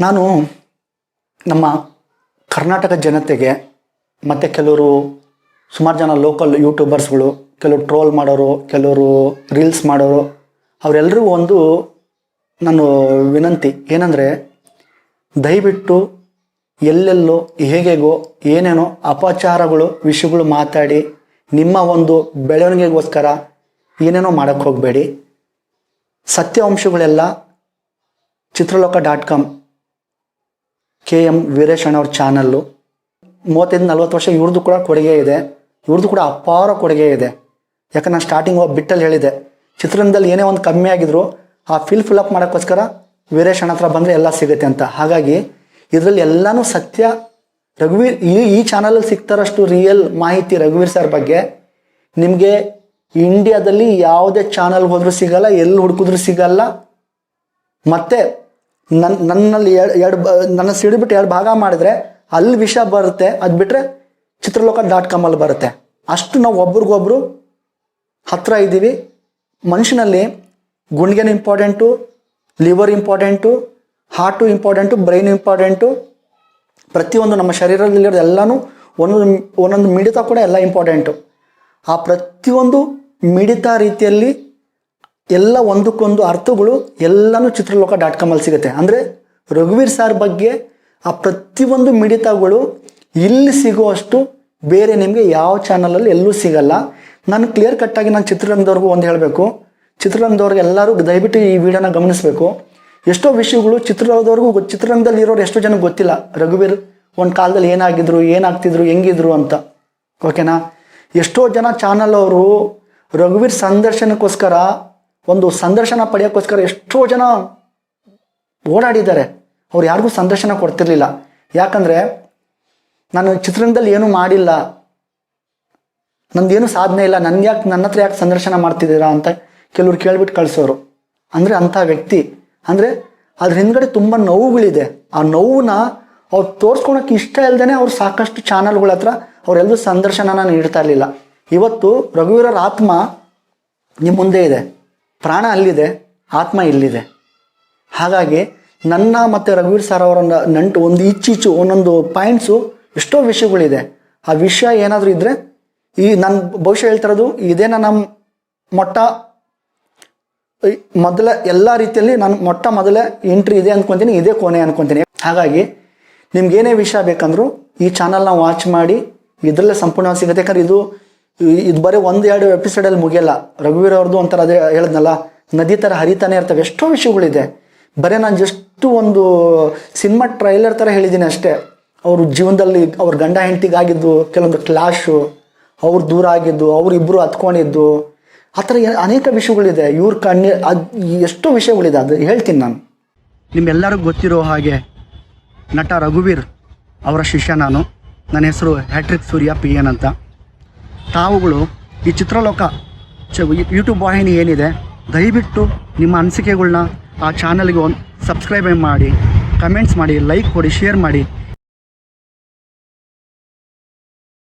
ನಾನು ನಮ್ಮ ಕರ್ನಾಟಕ ಜನತೆಗೆ ಮತ್ತು ಕೆಲವರು ಸುಮಾರು ಜನ ಲೋಕಲ್ ಯೂಟ್ಯೂಬರ್ಸ್ಗಳು ಕೆಲವರು ಟ್ರೋಲ್ ಮಾಡೋರು, ಕೆಲವರು ರೀಲ್ಸ್ ಮಾಡೋರು ಅವರೆಲ್ಲರಿಗೂ ಒಂದು ನಾನು ವಿನಂತಿ ಏನಂದರೆ, ದಯವಿಟ್ಟು ಎಲ್ಲೆಲ್ಲೋ ಹೇಗೆಗೋ ಏನೇನೋ ಅಪಚಾರಗಳು, ವಿಷಯಗಳು ಮಾತಾಡಿ, ನಿಮ್ಮ ಒಂದು ಬೆಳವಣಿಗೆಗೋಸ್ಕರ ಏನೇನೋ ಮಾಡೋಕ್ಕೆ ಹೋಗಬೇಡಿ. ಸತ್ಯಾಂಶಗಳೆಲ್ಲ Chitraloka dot com K M Veeresh ಅಣ್ಣವ್ರ ಚಾನಲ್ಲು. ಮೂವತ್ತೈದು ನಲ್ವತ್ತು ವರ್ಷ ಇವ್ರದ್ದು ಕೂಡ ಕೊಡುಗೆ ಇದೆ. ಇವ್ರದ್ದು ಕೂಡ ಅಪಾರ ಕೊಡುಗೆ ಇದೆ. ಯಾಕಂದ್ರೆ ನಾನು ಸ್ಟಾರ್ಟಿಂಗ್ ಬಿಟ್ಟಲ್ಲಿ ಹೇಳಿದೆ. ಚಿತ್ರರಂಗದಲ್ಲಿ ಏನೇ ಒಂದು ಕಮ್ಮಿ ಆಗಿದ್ರು ಆ ಫಿಲ್ ಫಿಲ್ ಅಪ್ ಮಾಡೋಕ್ಕೋಸ್ಕರ ವೀರೇಶ್ ಅಣ್ಣ ಹತ್ರ ಬಂದರೆ ಎಲ್ಲ ಸಿಗುತ್ತೆ ಅಂತ. ಹಾಗಾಗಿ ಇದರಲ್ಲಿ ಎಲ್ಲನೂ ಸತ್ಯ. ರಘುವೀರ್ ಈ ಈ ಚಾನಲಲ್ಲಿ ಸಿಗ್ತಾರಷ್ಟು ರಿಯಲ್ ಮಾಹಿತಿ ರಘುವೀರ್ ಸರ್ ಬಗ್ಗೆ. ನಿಮಗೆ ಇಂಡಿಯಾದಲ್ಲಿ ಯಾವುದೇ ಚಾನಲ್ಗೆ ಹೋದರೂ ಸಿಗಲ್ಲ, ಎಲ್ಲಿ ಹುಡುಕಿದ್ರು ಸಿಗಲ್ಲ. ಮತ್ತೆ ನನ್ನ ನನ್ನಲ್ಲಿ ಎರಡು ನನ್ನ ನನ್ನ ಸಿಡಿಬಿಟ್ಟು ಎರಡು ಭಾಗ ಮಾಡಿದ್ರೆ ಅಲ್ಲಿ ವಿಷ ಬರುತ್ತೆ, ಅದು ಬಿಟ್ಟರೆ ಚಿತ್ರಲೋಕ ಡಾಟ್ ಕಾಮಲ್ಲಿ ಬರುತ್ತೆ. ಅಷ್ಟು ನಾವು ಒಬ್ರಿಗೊಬ್ರು ಹತ್ರ ಇದ್ದೀವಿ. ಮನುಷ್ಯನಲ್ಲಿ ಗುಂಡ್ಗೆನ important liver important heart important brain important ಪ್ರತಿಯೊಂದು ನಮ್ಮ ಶರೀರದಲ್ಲಿರೋದು ಎಲ್ಲನೂ ಒಂದೊಂದು ಒಂದೊಂದು ಮಿಡಿತ ಕೂಡ ಎಲ್ಲ ಇಂಪಾರ್ಟೆಂಟು ಆ ಪ್ರತಿಯೊಂದು ಮಿಡಿತ ರೀತಿಯಲ್ಲಿ ಎಲ್ಲ ಒಂದಕ್ಕೊಂದು ಅರ್ಥಗಳು ಎಲ್ಲನೂ ಚಿತ್ರಲೋಕ ಡಾಟ್ ಕಾಮಲ್ಲಿ ಸಿಗುತ್ತೆ. ಅಂದರೆ ರಘುವೀರ್ ಸರ್ ಬಗ್ಗೆ ಆ ಪ್ರತಿಯೊಂದು ಮಿಡಿತಗಳು ಇಲ್ಲಿ ಸಿಗುವಷ್ಟು ಬೇರೆ ನಿಮಗೆ ಯಾವ ಚಾನಲಲ್ಲಿ ಎಲ್ಲೂ ಸಿಗಲ್ಲ. ನಾನು ಕ್ಲಿಯರ್ ಕಟ್ಟಾಗಿ ನಾನು ಚಿತ್ರರಂಗದವ್ರಿಗೂ ಒಂದು ಹೇಳಬೇಕು. ಚಿತ್ರರಂಗದವ್ರಿಗೆ ಎಲ್ಲರೂ ದಯವಿಟ್ಟು ಈ ವಿಡಿಯೋನ ಗಮನಿಸಬೇಕು. ಎಷ್ಟೋ ವಿಷಯಗಳು ಚಿತ್ರರಂಗದವ್ರಿಗೂ ಚಿತ್ರರಂಗದಲ್ಲಿ ಇರೋರು ಎಷ್ಟೋ ಜನಕ್ಕೆ ಗೊತ್ತಿಲ್ಲ. ರಘುವೀರ್ ಒಂದು ಕಾಲದಲ್ಲಿ ಏನಾಗಿದ್ರು, ಏನಾಗ್ತಿದ್ರು, ಹೆಂಗಿದ್ರು ಅಂತ. ಓಕೆನಾ ಎಷ್ಟೋ ಜನ ಚಾನಲ್ ಅವರು ರಘುವೀರ್ ಸಂದರ್ಶನಕ್ಕೋಸ್ಕರ ಒಂದು ಸಂದರ್ಶನ ಪಡೆಯೋಕ್ಕೋಸ್ಕರ ಎಷ್ಟೋ ಜನ ಓಡಾಡಿದ್ದಾರೆ. ಅವ್ರು ಯಾರಿಗೂ ಸಂದರ್ಶನ ಕೊಡ್ತಿರ್ಲಿಲ್ಲ. ಯಾಕಂದರೆ ನಾನು ಚಿತ್ರರಂಗದಲ್ಲಿ ಏನೂ ಮಾಡಿಲ್ಲ. ನಂದೇನು ಸಾಧನೆ ಇಲ್ಲ. ನನ್ಗೆ ಯಾಕೆ ನನ್ನ ಹತ್ರ ಯಾಕೆ ಸಂದರ್ಶನ ಮಾಡ್ತಿದ್ದೀರಾ ಅಂತ ಕೆಲವ್ರು ಕೇಳ್ಬಿಟ್ಟು ಕಳಿಸೋರು. ಅಂದರೆ ಅಂಥ ವ್ಯಕ್ತಿ. ಅಂದರೆ ಅದ್ರ ಹಿಂದ್ಗಡೆ ತುಂಬ ನೋವುಗಳಿದೆ. ಆ ನೋವನ್ನ ಅವ್ರು ತೋರಿಸ್ಕೊಳಕ್ಕೆ ಇಷ್ಟ ಇಲ್ಲದೇ ಅವ್ರು ಸಾಕಷ್ಟು ಚಾನಲ್ಗಳ ಹತ್ರ ಅವರೆಲ್ಲರೂ ಸಂದರ್ಶನನ ನೀಡ್ತಾ ಇರಲಿಲ್ಲ. ಇವತ್ತು ರಘುವೀರರ ಆತ್ಮ ನಿಮ್ಮ ಮುಂದೆ ಇದೆ. ಪ್ರಾಣ ಅಲ್ಲಿದೆ, ಆತ್ಮ ಇಲ್ಲಿದೆ. ಹಾಗಾಗಿ ನನ್ನ ಮತ್ತು ರಘುವೀರ್ ಸರ್ ಅವರ ನಂಟು ಒಂದು ಇಚ್ಚಿಚ್ಚು ಒಂದೊಂದು ಪಾಯಿಂಟ್ಸು ಎಷ್ಟೋ ವಿಷಯಗಳಿದೆ. ಆ ವಿಷಯ ಏನಾದರೂ ಇದ್ದರೆ ಈ ನನ್ನ ಭವಿಷ್ಯ ಹೇಳ್ತಿರೋದು ಇದೇನ ನಮ್ಮ ಮೊಟ್ಟ ಮೊದಲ ಎಲ್ಲ ರೀತಿಯಲ್ಲಿ ನಾನು ಮೊಟ್ಟ ಮೊದಲ ಎಂಟ್ರಿ ಇದೆ ಅಂದ್ಕೊತೀನಿ ಇದೇ ಕೊನೆ ಅಂದ್ಕೊತೀನಿ ಹಾಗಾಗಿ ನಿಮ್ಗೇನೇ ವಿಷಯ ಬೇಕಂದ್ರೂ ಈ ಚಾನಲ್ನ ವಾಚ್ ಮಾಡಿ, ಇದರಲ್ಲೇ ಸಂಪೂರ್ಣವಾಗಿ ಸಿಗುತ್ತೆ. ಯಾಕಂದ್ರೆ ಇದು ಇದು ಬರೀ ಒಂದು ಎರಡು ಎಪಿಸೋಡಲ್ಲಿ ಮುಗಿಯಲ್ಲ. ರಘುವೀರ್ ಅವ್ರದ್ದು ಒಂಥರ ಅದೇ ಹೇಳಿದ್ನಲ್ಲ, ನದಿ ಥರ ಹರಿತಾನೆ ಇರ್ತವೆ. ಎಷ್ಟೋ ವಿಷಯಗಳಿದೆ. ಬರೀ ನಾನು ಜಸ್ಟ್ ಒಂದು ಸಿನಿಮಾ ಟ್ರೈಲರ್ ಥರ ಹೇಳಿದ್ದೀನಿ ಅಷ್ಟೇ. ಅವ್ರ ಜೀವನದಲ್ಲಿ ಅವ್ರ ಗಂಡ ಹೆಂಡತಿಗಾಗಿದ್ದು, ಕೆಲವೊಂದು ಕ್ಲಾಶು ಅವ್ರು ದೂರ ಆಗಿದ್ದು ಅವರಿಬ್ಬರು ಹತ್ಕೊಂಡಿದ್ದು ಆ ಥರ ಅನೇಕ ವಿಷಯಗಳಿದೆ. ಇವ್ರ ಕಣ್ಣಿ, ಅದು ಎಷ್ಟೋ ವಿಷಯಗಳಿದೆ. ಅದು ಹೇಳ್ತೀನಿ ನಾನು. ನಿಮ್ಮೆಲ್ಲರಿಗೂ ಗೊತ್ತಿರೋ ಹಾಗೆ ನಟ ರಘುವೀರ್ ಅವರ ಶಿಷ್ಯ ನಾನು. ನನ್ನ ಹೆಸರು ಹ್ಯಾಟ್ರಿಕ್ ಸೂರ್ಯ ಪಿ ಅಂತ. ತಾವುಗಳು ಈ ಚಿತ್ರಲೋಕ ಚ ಯೂಟ್ಯೂಬ್ ವಾಹಿನಿ ಏನಿದೆ, ದಯವಿಟ್ಟು ನಿಮ್ಮ ಅನಿಸಿಕೆಗಳನ್ನ ಆ ಚಾನಲ್ಗೆ ಒಂದು ಸಬ್ಸ್ಕ್ರೈಬ್ ಮಾಡಿ ಕಮೆಂಟ್ಸ್ ಮಾಡಿ ಲೈಕ್ ಕೊಡಿ ಶೇರ್ ಮಾಡಿ.